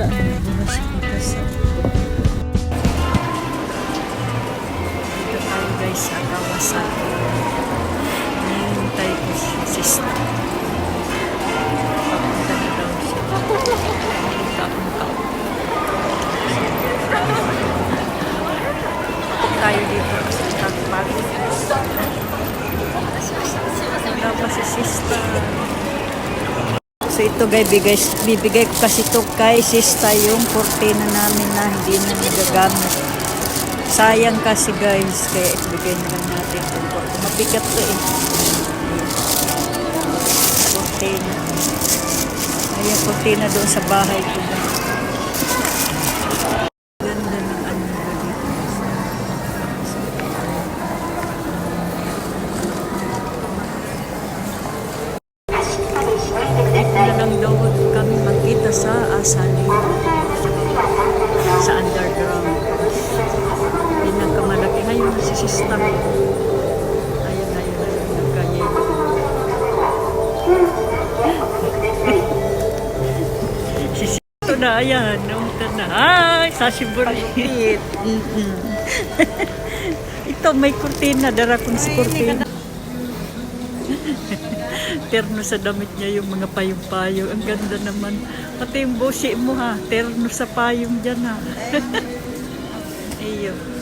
wala na bukas bukas. Dito guys sa Kawasaki. Hinihintay ko si sister. Papunta na daw siya. Papunta akong tao. tayo dito sa Tagpag. Wala pa si sister. So ito guys, bigay, bibigay ko kasi ito kay sista yung kurtina namin na hindi na nagagamit. Sayang kasi guys, kaya ibigay na lang natin itong kurtina. Mabigat to eh. Kurtina. Ayan, kurtina doon sa bahay ko. Daw kami magkita sa Asali. Sa underground. Pinakamalaki. Ngayon si Sista. Ayun, ayun, ayun. Nagkayelo. si Sista na, ayan. Ka na. Ay, sashiburi. Ito, may kurtina. Dara kong si kurtina. terno sa damit niya yung mga payong-payong. Ang ganda naman. Pati yung busi mo ha, terno sa payong dyan ha. Iyo.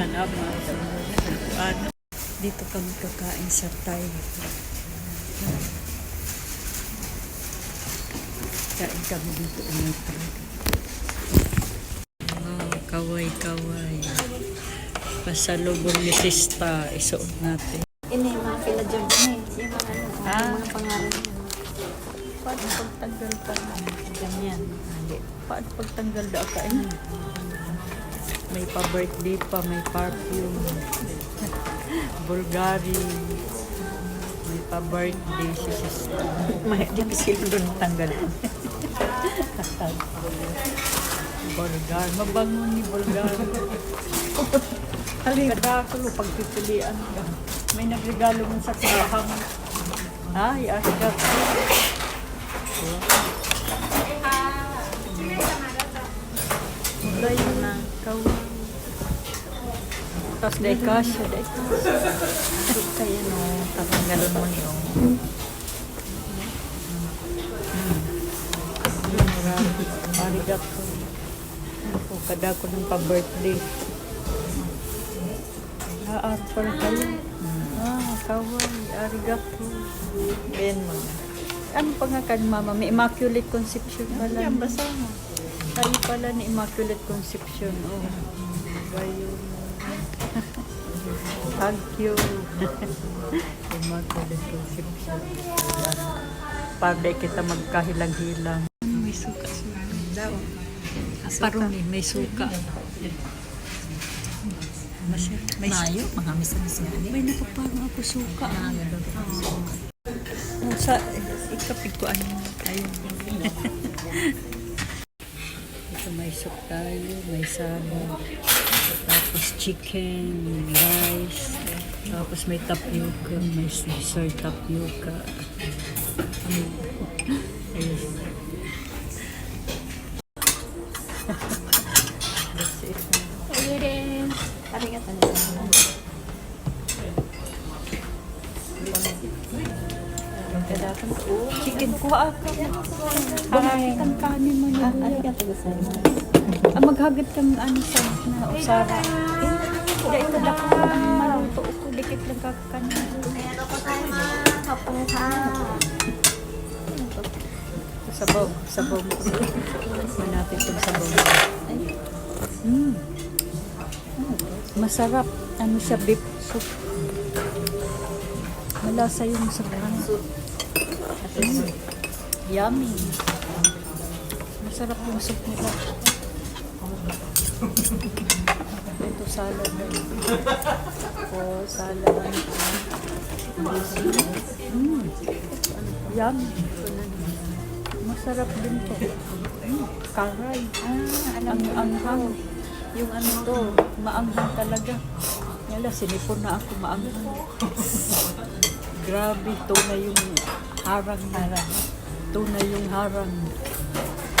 Ano? Dito kami kakain sa Thai. Kain kami dito ng Thai. Wow, kaway-kaway. Pasalubong ni Sista. Isuot natin. Ini yung mga kila Jordan eh. Yung mga ano, Ah. mga pangalan niya. Paano pagtanggal pa? Ganyan. Paano pagtanggal da ka eh? May pa-birthday pa, may perfume. Bulgari. May pa-birthday si sister. May di ba sila doon tanggal? Bulgar. Mabango ni Bulgar. Halika ko pagpipilian ka. May nagregalo mo sa kahang. Ay, askat. Wala yun na. Kaway. Tapos day kasya, day kasya. Kaya no, tatanggalon mo yung Arigato. O kada ko ng pa-birthday. Ah, apple kayo. Ah, kawai. Arigato. Ayan mo na. Ano pa nga kan mama? May Immaculate Conception pala. Yan, basa mo. Tayo pala ni Immaculate Conception. Oh. Gayo. Thank you. Para kita magkahilang-hilang. May suka daw. Parang eh, may suka. Masya, may. Mayo, mga misamis nga. May napaparang ako suka. Sa ikapig ko ano ayun. Ito may soup tayo, may salad, tapos chicken, rice, tapos may tapioca, may sir tapioca. Ayun. That's it. Kayo Arigato na Chicken kuha ka. Hagit ang kanin mo niya. Arigato gozaimasu. Ah, maghagit kang ano sa na usara. Hindi ito dako ang maluto ko dikit lang ka kanin. Sabaw, sabaw mo. Manapit yung sabaw mo. Mm. Masarap. Ano siya, beef soup. Malasa yung sa ano. Least, Yummy. Masarap yung soup nila. Ito salad na yun. Oh, salad. Mm. Yummy. Masarap din to. Mm. Karay. Ah, alam Ang anghang. Yung ano to, maanghang talaga. Yala, sinipon na ako maanghang. Grabe, to na yung harang harang. To na yung harang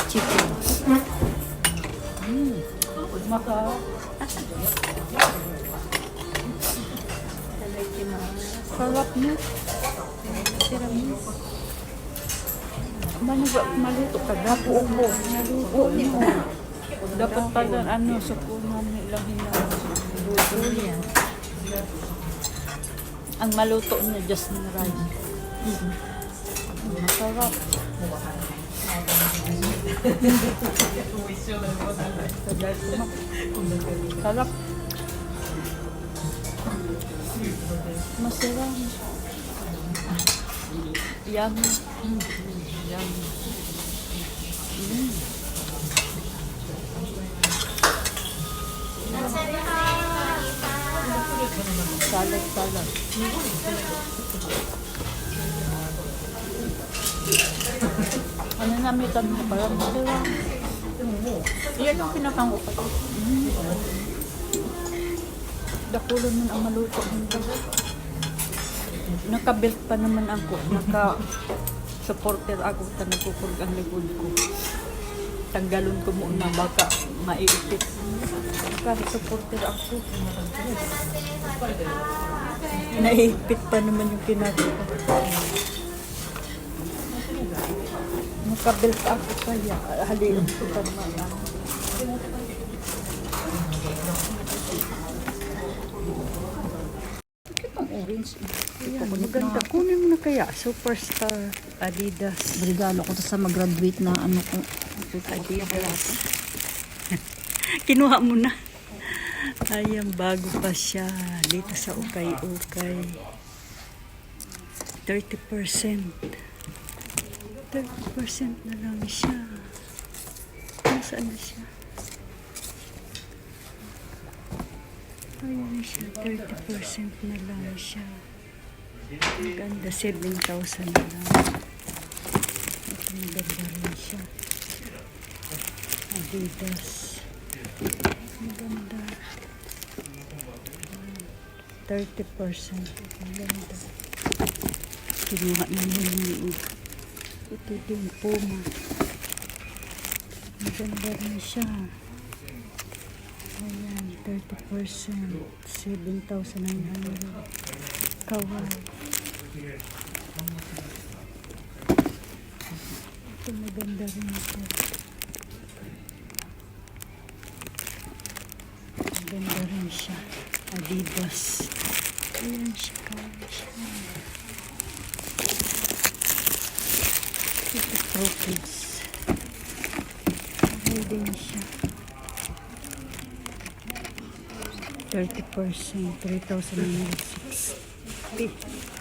chicken. Mm. Maka. Sarap niya. Sarap niya. Maluto, maluto ka. Dapo mo. Maluto niyo. Dapat pala ano, sukunan nilang hinaluto niya. Ang maluto niya, just na rice. Masarap. Sadal ko Sarap. Masarap. Yummy. Mm. Yummy. Mm. Salad. Ano na may tanong ko parang masarap. Yan ang pinakang upat. Dakulon man ang maluto nito. Naka-belt pa naman ako. Naka-supporter ako sa nagkukurg ang likod ko. Tanggalon ko muna baka maiipit. Naka-supporter ako. Naiipit pa naman yung kinagawa. Naka-belt ako kaya halilin ko pa naman. Ang orange. Ayan, maganda. Kunin mo na kaya. Superstar Adidas. Regalo ko to sa mag-graduate na ano ko. Adidas. Kinuha mo na. Ayan, bago pa siya. Dito sa ukay-ukay. 30%. 30% na lang siya. Nasaan na siya? Ayan siya. 30% na lang siya. Ganda. 7,000 na lang. Ito maganda rin siya. Adidas. Ang ganda. 30%. Ang ganda. Kinuha na yung ito din Puma. Ang ganda rin siya. Ayan, 30%. 7,900. Kawaii. Ito maganda rin ito. Maganda rin siya. Adidas. Ayan siya. Kawaii siya. Ito Pro Kids. Kawaii din siya. 30%. 3,960.